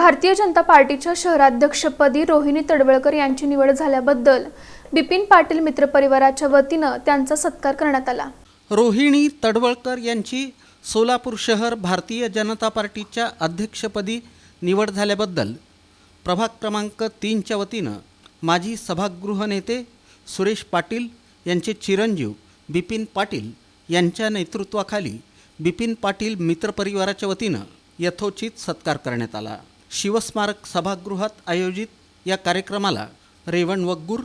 भारतीय जनता पार्टीच्या शहराध्यक्षपदी रोहिणी तडवळकर यांची निवड झाल्याबद्दल बिपिन पाटील मित्रपरिवाराच्या वतीनं त्यांचा सत्कार करण्यात आला. रोहिणी तडवळकर यांची सोलापूर शहर भारतीय जनता पार्टीच्या अध्यक्षपदी निवड झाल्याबद्दल प्रभाग क्रमांक तीनच्या वतीनं माजी सभागृह नेते सुरेश पाटील यांचे चिरंजीव बिपिन पाटील यांच्या नेतृत्वाखाली बिपिन पाटील मित्रपरिवाराच्या वतीनं यथोचित सत्कार करण्यात आला. शिवस्मारक सभागृहात आयोजित या कार्यक्रमाला रेवण वग्गूर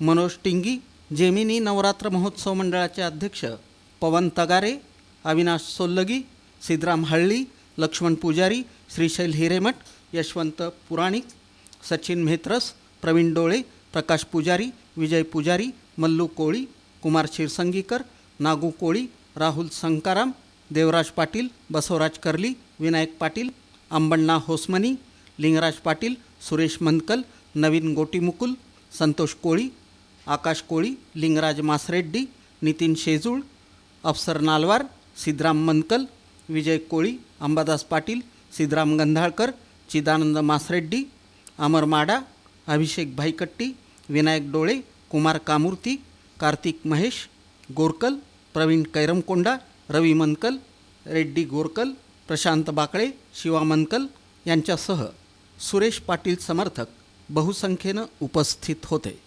मनोज टिंगी जेमिनी नवरात्र महोत्सव मंडळाचे अध्यक्ष पवन तगारे अविनाश सोल्लगी सिद्धराम हळ्ळी लक्ष्मण पुजारी श्रीशैल हिरेमठ यशवंत पुराणिक सचिन मेहत्रस प्रवीण डोळे प्रकाश पुजारी विजय पुजारी मल्लू कोळी कुमार क्षीरसंगीकर नागू कोळी राहुल संकाराम देवराज पाटील बसवराज कर्ली विनायक पाटील अंबण्णा होसमनी लिंगराज पाटील सुरेश मनकल नवीन गोटीमुकुल संतोष कोळी आकाश कोळी लिंगराज मासरेड्डी नितीन शेजूळ अफसर नालवार सिद्धराम मनकल विजय कोळी अंबादास पाटील सिद्धराम गंधाळकर चिदानंद मासरेड्डी अमर माडा अभिषेक भाईकट्टी विनायक डोळे कुमार कामूर्ती कार्तिक महेश गोरकल प्रवीण कैरमकोंडा रवी मनकल रेड्डी गोरकल प्रशांत बाकळे शिवा मनकल यांच्यासह सुरेश पाटील समर्थक बहुसंख्येनं उपस्थित होते.